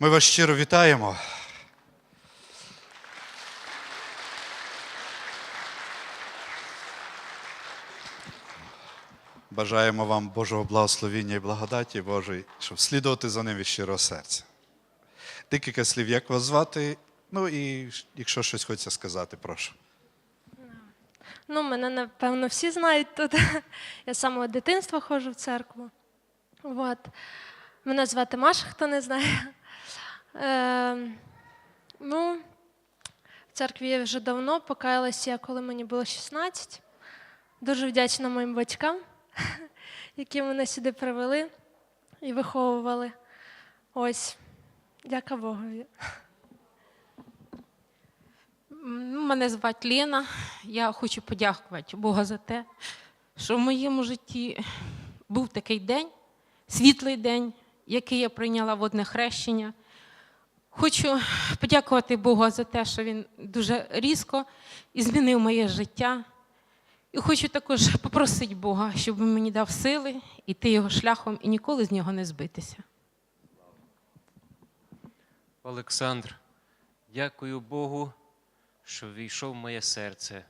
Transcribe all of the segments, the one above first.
Ми вас щиро вітаємо. Бажаємо вам Божого благословіння і благодаті Божої, щоб слідувати за ним від щирого серця. Декілька слів, як вас звати? Ну і якщо щось хочеться сказати, прошу. Ну, мене, напевно, всі знають тут. Я з самого дитинства ходжу в церкву. От. Мене звати Маша, хто не знає. Е, ну, в церкві я вже давно покаялася, коли мені було 16. Дуже вдячна моїм батькам, які мене сюди привели і виховували. Ось, дяка Богові. Мене звати Лена. Я хочу подякувати Бога за те, що в моєму житті був такий день, світлий день, який я прийняла водне хрещення. Хочу подякувати Богу за те, що Він дуже різко і змінив моє життя. І хочу також попросити Бога, щоб він мені дав сили йти його шляхом і ніколи з нього не збитися. Олександр, дякую Богу, що війшов в моє серце.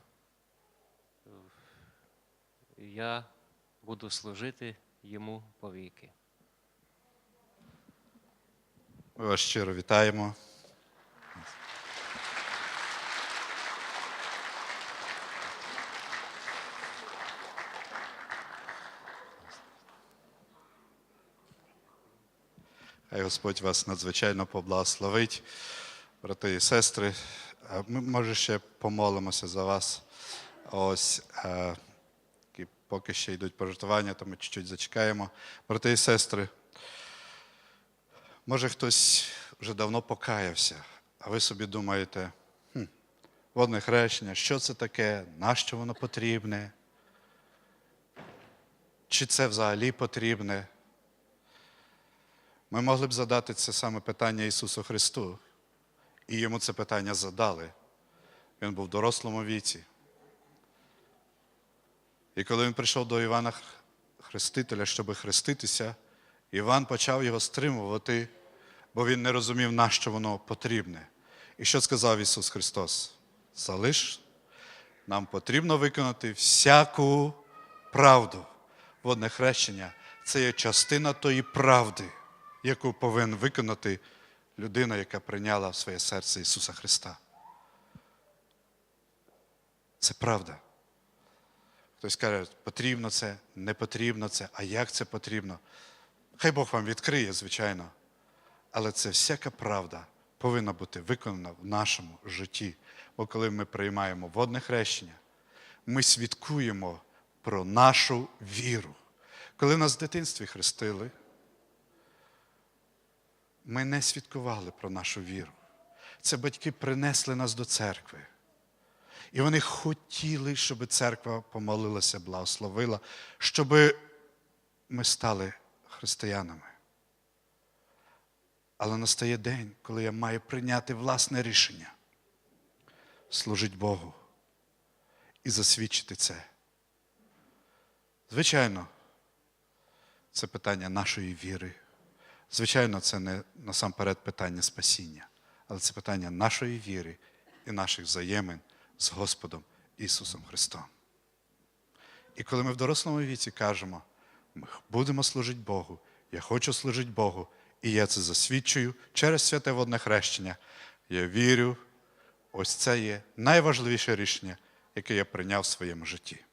Я буду служити йому повіки. Ми вас щиро вітаємо. Хай Господь вас надзвичайно поблагословить, брати і сестри. Е, Ми, може, ще помолимося за вас. Ось, е, поки ще йдуть пожертвування, то ми чуть-чуть зачекаємо. Брати і сестри, Може, хтось вже давно покаявся, а ви собі думаєте, хм, водне хрещення, що це таке, нащо воно потрібне? Чи це взагалі потрібне? Ми могли б задати це саме питання Ісусу Христу, і йому це питання задали. Він був в дорослому віці. І коли він прийшов до Івана Хрестителя, щоб хреститися, Іван почав його стримувати, бо він не розумів, на що воно потрібне. І що сказав Ісус Христос? Залиш, нам потрібно виконати всяку правду. Водне хрещення це є частина тої правди, яку повинен виконати людина, яка прийняла в своє серце Ісуса Христа. Це правда. Хтось каже, потрібно це, не потрібно це, а як це потрібно? Хай Бог вам відкриє, звичайно. Але це всяка правда повинна бути виконана в нашому житті. Бо коли ми приймаємо водне хрещення, ми свідкуємо про нашу віру. Коли нас в дитинстві хрестили, ми не свідкували про нашу віру. Це батьки принесли нас до церкви. І вони хотіли, щоб церква помолилася, благословила, щоб ми стали християнами. Але настає день, коли я маю прийняти власне рішення, служити Богу і засвідчити це. Звичайно, це питання нашої віри. Звичайно, це не насамперед питання спасіння, але це питання нашої віри і наших взаємин з Господом Ісусом Христом. І коли ми в дорослому віці кажемо, ми будемо служити Богу, я хочу служити Богу, і я це засвідчую через святе водне хрещення, я вірю, ось це є найважливіше рішення, яке я прийняв в своєму житті.